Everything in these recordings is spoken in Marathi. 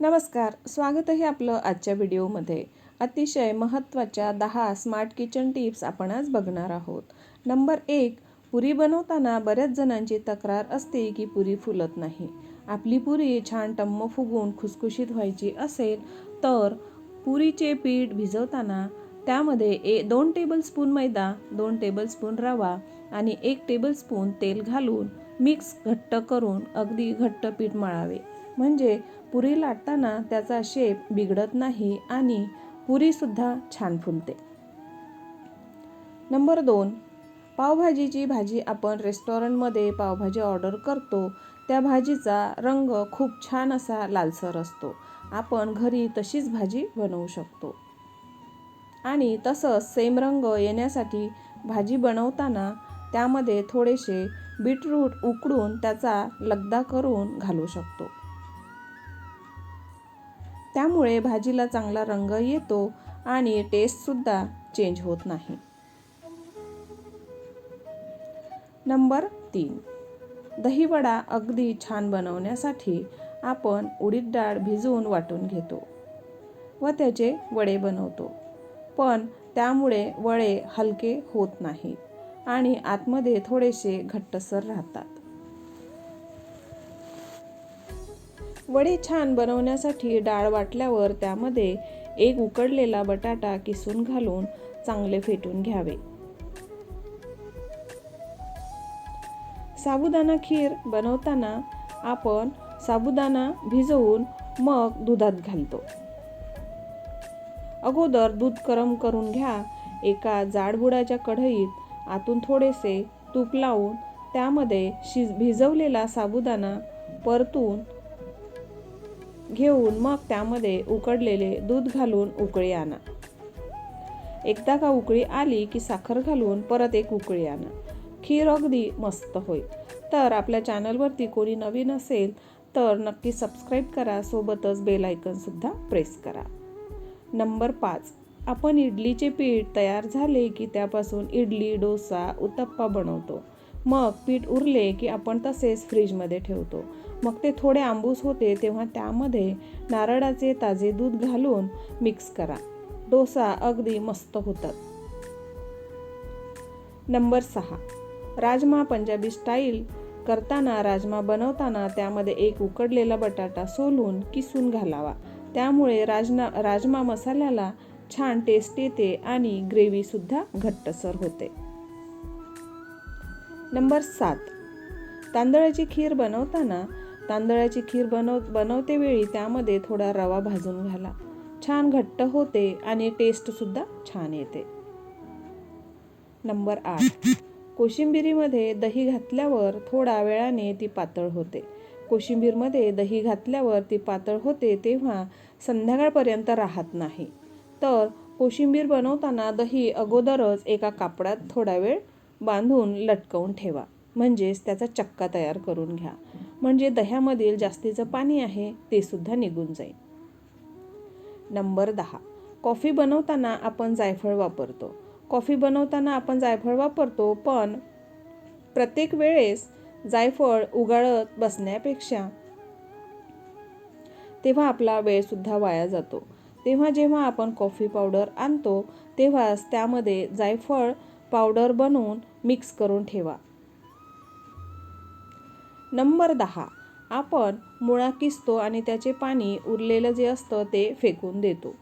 नमस्कार स्वागत आहे आपलं आजच्या व्हिडिओमध्ये. अतिशय महत्त्वाच्या दहा स्मार्ट किचन टिप्स आपण आज बघणार आहोत. नंबर एक पुरी बनवताना बऱ्याच जणांची तक्रार असते की पुरी फुलत नाही. आपली पुरी छान टम्म फुगून खुसखुशीत व्हायची असेल तर पुरीचे पीठ भिजवताना त्यामध्ये ए दोन टेबलस्पून मैदा दोन टेबलस्पून रवा आणि एक टेबलस्पून तेल घालून मिक्स घट्ट करून अगदी घट्ट पीठ मळावे. म्हणजे पुरी लाटताना त्याचा शेप बिघडत नाही आणि पुरीसुद्धा छान फुलते. नंबर दोन पावभाजीची भाजी आपण रेस्टॉरंटमध्ये पावभाजी ऑर्डर करतो. त्या भाजीचा रंग खूप छान असा लालसर असतो. आपण घरी तशीच भाजी बनवू शकतो. आणि तसंच सेम रंग येण्यासाठी भाजी बनवताना त्यामध्ये थोडेसे बीटरूट उकडून त्याचा लगदा करून घालू शकतो. त्यामुळे भाजीला चांगला रंग येतो आणि टेस्टसुद्धा चेंज होत नाही. नंबर तीन. दहीवडा अगदी छान बनवण्यासाठी आपण उडीद डाळ भिजवून वाटून घेतो व त्याचे वडे बनवतो. पण त्यामुळे वडे हलके होत नाहीत. आणि आतमध्ये थोडेसे घट्टसर राहतात. वडे छान बनवण्यासाठी डाळ वाटल्यावर त्यामध्ये एक उकडलेला बटाटा किसून घालून चांगले फेटून घ्यावे. साबुदाणा खीर बनवताना आपण साबुदाणा भिजवून मग दुधात घालतो. अगोदर दूध गरम करून घ्या. एका जाडबुडाच्या कढईत आतून थोडेसे तूप लावून त्यामध्ये शिज भिजवलेला साबुदाणा परतून घेऊन मग त्यामध्ये उकडलेले दूध घालून उकळी आणा. एकदा का उकळी आली की साखर घालून परत एक उकळी आणा. खीर अगदी मस्त होईल. तर आपल्या चॅनलवरती कोणी नवीन असेल तर नक्की सबस्क्राईब करा. सोबतच बेल आयकनसुद्धा प्रेस करा. नंबर पाच. आपण इडलीचे पीठ तयार झाले की त्यापासून इडली डोसा उत्तप्पा बनवतो. मग पीठ उरले की आपण तसेच फ्रीजमध्ये ठेवतो. मग ते थोडे आंबूस होते तेव्हा त्यामध्ये नारळाचे ताजे दूध घालून मिक्स करा. डोसा अगदी मस्त होतात. नंबर सहा. राजमा पंजाबी स्टाईल करताना राजमा बनवताना त्यामध्ये एक उकडलेला बटाटा सोलून किसून घालावा. त्यामुळे राजना राजमा मसाल्याला छान टेस्ट येते आणि ग्रेव्हीसुद्धा घट्टसर होते. नंबर सात. तांदळाची खीर बनवताना तांदळाची खीर बनव बनवते वेळी त्यामध्ये थोडा रवा भाजून घाला. छान घट्ट होते आणि टेस्टसुद्धा छान येते. नंबर आठ. कोशिंबिरीमध्ये दही घातल्यावर थोडा वेळाने ती पातळ होते. कोशिंबीरमध्ये दही घातल्यावर ती पातळ होते तेव्हा संध्याकाळपर्यंत राहत नाही. तर कोशिंबीर बनवताना दही अगोदरच एका कापडात थोडा वेळ बांधून लटकवून ठेवा. म्हणजेच त्याचा चक्का तयार करून घ्या. म्हणजे दह्यामधील जास्तीचं पाणी आहे ते सुद्धा निघून जाईल. नंबर दहा. कॉफी बनवताना आपण जायफळ वापरतो. कॉफी बनवताना आपण जायफळ वापरतो पण प्रत्येक वेळेस जायफळ उगाळत बसण्यापेक्षा तेव्हा आपला वेळसुद्धा वाया जातो. तेव्हा जेव्हा आपण कॉफी पावडर आणतो तेव्हाच त्यामध्ये जायफळ पावडर बनवून मिक्स करून ठेवा. नंबर दहा. आपण मुळा किसतो आणि त्याचे पाणी उरलेलं जे असतं ते फेकून देतो.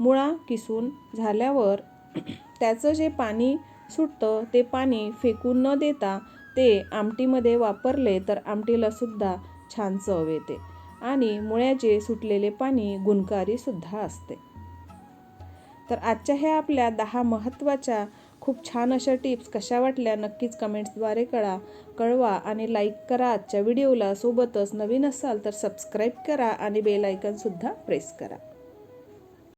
मुळा किसून झाल्यावर त्याचं जे पाणी सुटतं ते पाणी फेकून न देता ते आमटीमध्ये वापरले तर आमटीलासुद्धा छान चव येते. आणि मुळ्याचे सुटलेले पाणी गुणकारीसुद्धा असते. तर आजच्या ह्या आपल्या दहा महत्त्वाच्या खूप छान अशा टिप्स कशा वाटल्या नक्कीच कमेंट्सद्वारे कळा कळवा आणि लाईक करा आजच्या व्हिडिओला. सोबतच नवीन असाल तर सबस्क्राईब करा आणि बेल आयकनसुद्धा प्रेस करा.